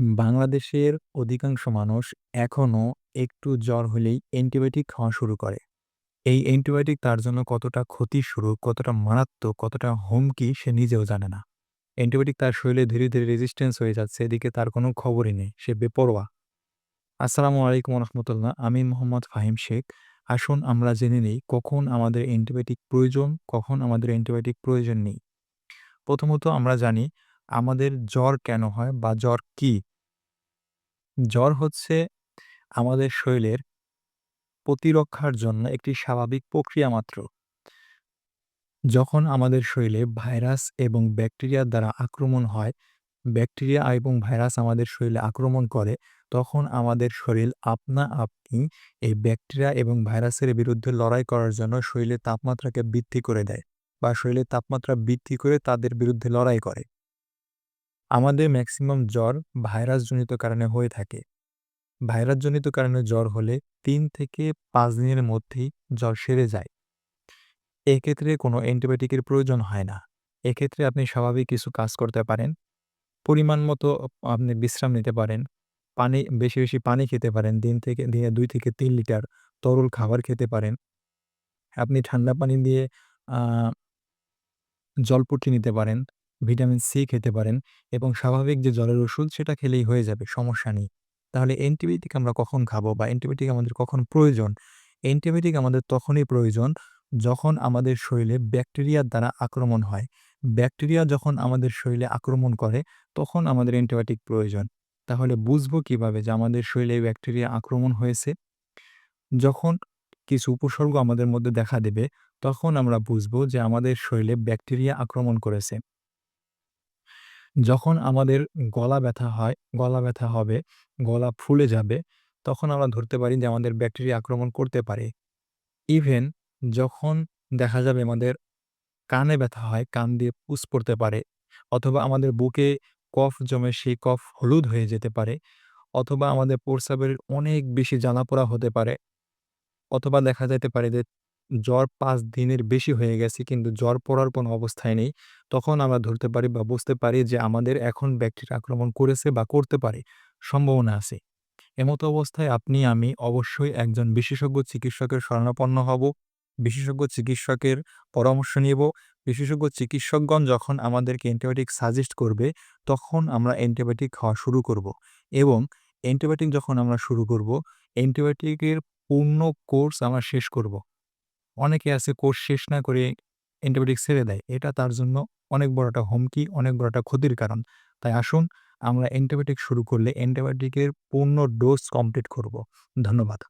বাংলাদেশের অধিকাংশ মানুষ এখনও একটু জ্বর হলেই অ্যান্টিবায়োটিক খাওয়া শুরু করে। এই অ্যান্টিবায়োটিক তার জন্য কতটা ক্ষতির শুরু, কতটা মারাত্মক, কতটা হুমকি সে নিজেও জানে না। অ্যান্টিবায়োটিক তার শরীরে ধীরে, ধীরে রেজিস্ট্যান্স হয়ে যাচ্ছে। এদিকে তার কোনো খবরই নেই। সে বেপরোয়া। আসসালামু আলাইকুম রহমতুল্লাহ। আমি মোহাম্মদ ফাহিম শেখ। আসুন আমরা জেনে নিই কখন আমাদের অ্যান্টিবায়োটিক প্রয়োজন, কখন আমাদের অ্যান্টিবায়োটিক প্রয়োজন নেই। প্রথমত আমরা জানি আমাদের জ্বর কেন হয় বা জ্বর কী? জ্বর হচ্ছে আমাদের শরীরের প্রতিরক্ষার জন্য একটি স্বাভাবিক প্রক্রিয়া মাত্র। যখন আমাদের শরীরে ভাইরাস এবং ব্যাকটেরিয়ার দ্বারা আক্রমণ হয়, ব্যাকটেরিয়া এবং ভাইরাস আমাদের শরীরে আক্রমণ করে, তখন আমাদের শরীর আপনা আপনি এই ব্যাকটেরিয়া এবং ভাইরাসের বিরুদ্ধে লড়াই করার জন্য শরীরের তাপমাত্রাকে বৃদ্ধি করে দেয় বা শরীরের তাপমাত্রা বৃদ্ধি করে তাদের বিরুদ্ধে লড়াই করে। আমাদের ম্যাক্সিমাম জ্বর ভাইরাসজনিত কারণে হয়ে থাকে। ভাইরাসজনিত কারণে জ্বর হলে তিন থেকে পাঁচ দিনের মধ্যেই জ্বর সেরে যায়। এক্ষেত্রে কোনো অ্যান্টিবায়োটিকের প্রয়োজন হয় না। এক্ষেত্রে আপনি স্বাভাবিক কিছু কাজ করতে পারেন। পরিমাণ মতো আপনি বিশ্রাম নিতে পারেন। পানি বেশি, বেশি পানি খেতে পারেন। দিন থেকে দিনে দুই থেকে তিন লিটার তরল খাবার খেতে পারেন। আপনি ঠান্ডা পানি দিয়ে আ জলপট্টি নিতে পারেন, ভিটামিন সি খেতে পারেন এবং স্বাভাবিক যে জ্বরের ওষুধ সেটা খেলেই হয়ে যাবে, সমস্যা নেই। তাহলে অ্যান্টিবায়োটিক আমরা কখন খাব বা অ্যান্টিবায়োটিক আমাদের কখন প্রয়োজন? অ্যান্টিবায়োটিক আমাদের তখনই প্রয়োজন যখন আমাদের শরীরে ব্যাকটেরিয়ার দ্বারা আক্রমণ হয়। ব্যাকটেরিয়া যখন আমাদের শরীরে আক্রমণ করে তখন আমাদের অ্যান্টিবায়োটিক প্রয়োজন। তাহলে বুঝব কীভাবে যে আমাদের শরীরে ব্যাকটেরিয়া আক্রমণ হয়েছে? যখন কিছু উপসর্গ আমাদের মধ্যে দেখা দেবে তখন আমরা বুঝব যে আমাদের শরীরে ব্যাকটেরিয়া আক্রমণ করেছে। যখন আমাদের গলা ব্যথা হয়, গলা ব্যথা হবে, গলা ফুলে যাবে, তখন আমরা ধরতে পারি যে আমাদের ব্যাকটেরিয়া আক্রমণ করতে পারে। ইভেন যখন দেখা যাবে আমাদের কানে ব্যথা হয়, কান দিয়ে পুজ পড়তে পারে অথবা আমাদের বুকে কফ জমে সেই কফ হলুদ হয়ে যেতে পারে অথবা আমাদের প্রস্রাবের অনেক বেশি জ্বালাপোড়া হতে পারে অথবা দেখা যাইতে পারে যে জ্বর ৫ দিনের বেশি হয়ে গেছে কিন্তু জ্বর পড়ার কোনো অবস্থায় নেই। তখন আমরা ধরতে পারি বা বুঝতে পারি যে আমাদের এখন ব্যাকটেরিয়া আক্রমণ করেছে বা করতে পারে, সম্ভাবনা আছে। এমতো অবস্থায় আপনি আমি অবশ্যই একজন বিশেষজ্ঞ চিকিৎসকের শরণাপন্ন হব। বিশেষজ্ঞ চিকিৎসকের পরামর্শ নিব। বিশেষজ্ঞ চিকিৎসকগণ যখন আমাদেরকে অ্যান্টিবায়োটিক সাজেস্ট করবে, তখন আমরা অ্যান্টিবায়োটিক খাওয়া শুরু করব এবং অ্যান্টিবায়োটিক যখন আমরা শুরু করব, অ্যান্টিবায়োটিকের পূর্ণ কোর্স আমরা শেষ করব। অনেকে আছে কোর্স শেষ না করে অ্যান্টিবায়োটিক ছেড়ে দেয়। এটা তার জন্য অনেক বড়টা হুমকি, অনেক বড়টা ক্ষতির কারণ। তাই আসুন আমরা অ্যান্টিবায়োটিক শুরু করলে অ্যান্টিবায়োটিকের পূর্ণ ডোজ কমপ্লিট করব। ধন্যবাদ।